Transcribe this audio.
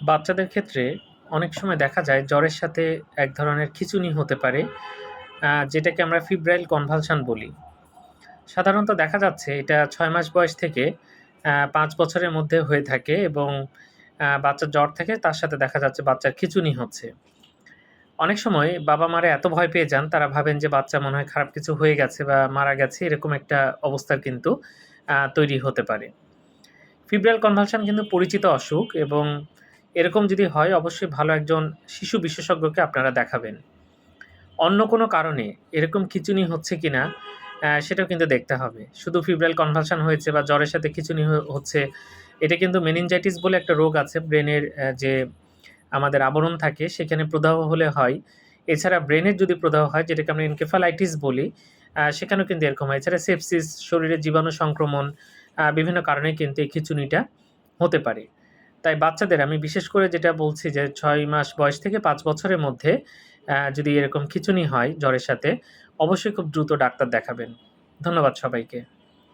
বাচ্চাদের ক্ষেত্রে অনেক সময় দেখা যায় জ্বরের সাথে এক ধরনের খিঁচুনি হতে পারে যেটাকে আমরা ফিব্রাইল কনভালশন বলি। সাধারণত দেখা যাচ্ছে এটা ছয় মাস বয়স থেকে পাঁচ বছরের মধ্যে হয়ে থাকে এবং বাচ্চার জ্বর থেকে তার সাথে দেখা যাচ্ছে বাচ্চার খিঁচুনি হচ্ছে। অনেক সময় বাবা মারা এত ভয় পেয়ে যান, তারা ভাবেন যে বাচ্চা মনে হয় খারাপ কিছু হয়ে গেছে বা মারা গেছে, এরকম একটা অবস্থা কিন্তু তৈরি হতে পারে। ফিব্রাইল কনভালশন কিন্তু পরিচিত অসুখ এবং এরকম যদি হয় অবশ্যই ভালো একজন শিশু বিশেষজ্ঞকে আপনারা দেখাবেন। অন্য কোনো কারণে এরকম খিচুনি হচ্ছে কিনা আহ, সেটাও কিন্তু দেখতে হবে। শুধু ফিব্রাইল কনভালশন হয়েছে বা জ্বরের সাথে খিচুনি হচ্ছে এটা কিন্তু মেনিনজাইটিস বলে একটা রোগ আছে ব্রেনের যে আমাদের আবরণ থাকে সেখানে প্রদাহ হলে হয়। এছাড়া ব্রেনের যদি প্রদাহ হয় যেটাকে আমরা এনকেফালাইটিস বলি সেখানেও কিন্তু এরকম হয়। এছাড়া সেপসিস শরীরে জীবাণু সংক্রমণ বিভিন্ন কারণে কিন্তু এই খিচুনিটা হতে পারে। তাই বাচ্চাদের, আমি বিশেষ করে যেটা বলছি যে ছয় মাস বয়স থেকে পাঁচ বছরের মধ্যে যদি এরকম খিচুনি হয় জ্বরের সাথে, অবশ্যই খুব দ্রুত ডাক্তার দেখাবেন। ধন্যবাদ সবাইকে।